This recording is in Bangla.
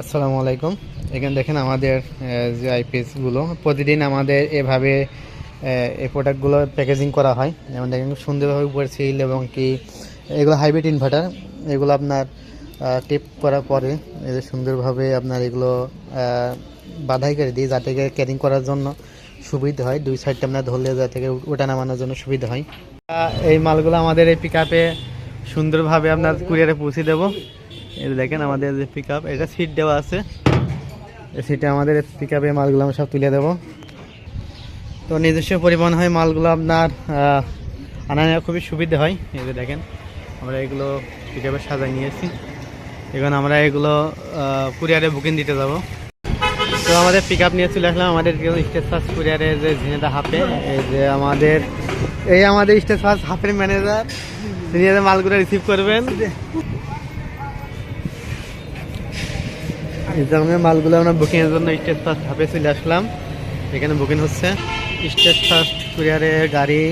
আসসালামু আলাইকুম। এখানে দেখেন আমাদের যে আইপিএসগুলো প্রতিদিন আমাদের এভাবে এই প্রোডাক্টগুলো প্যাকেজিং করা হয়। যেমন দেখেন, সুন্দরভাবে উপরে সিল এবং কি, এগুলো হাইব্রিড ইনভার্টার এগুলো আপনার টিপ করার পরে এদের সুন্দরভাবে আপনার এগুলো বাধাই করে দিই যাতে ক্যারিং করার জন্য সুবিধা হয়। দুই সাইডটা আপনার ধরলে যাতে করে ওটা নামানোর জন্য সুবিধা হয়। এই মালগুলো আমাদের এই পিক সুন্দরভাবে আপনার কুরিয়ারে পৌঁছে দেবো। এই দেখেন আমাদের যে পিক আপ এটা সিট দেওয়া আছে। এই সিটে আমাদের পিক আপে মালগুলো আমরা সব তুলে দেবো। তো নিজস্ব পরিবহন হয় মালগুলো আপনার আনা নেওয়া খুবই সুবিধা হয়। এই যে দেখেন আমরা এগুলো পিক আপে সাজাই নিয়েছি। এখন আমরা এগুলো কুরিয়ারে বুকিং দিতে যাব। তো আমাদের পিক আপ নিয়ে চলে আসলাম আমাদের স্টেট ফার্স্ট কুরিয়ারে যে ঝিনেদা হাফে। এই যে আমাদের এই আমাদের স্টেট ফার্স্ট হাফের ম্যানেজার তিনি মালগুলো রিসিভ করবেন। এই মালগুলো আমরা বুকিংয়ের জন্য স্টেট ফার্স্ট হাফে চলে আসলাম। এখানে বুকিং হচ্ছে। স্টেট ফার্স্ট কুরিয়ারে গাড়ি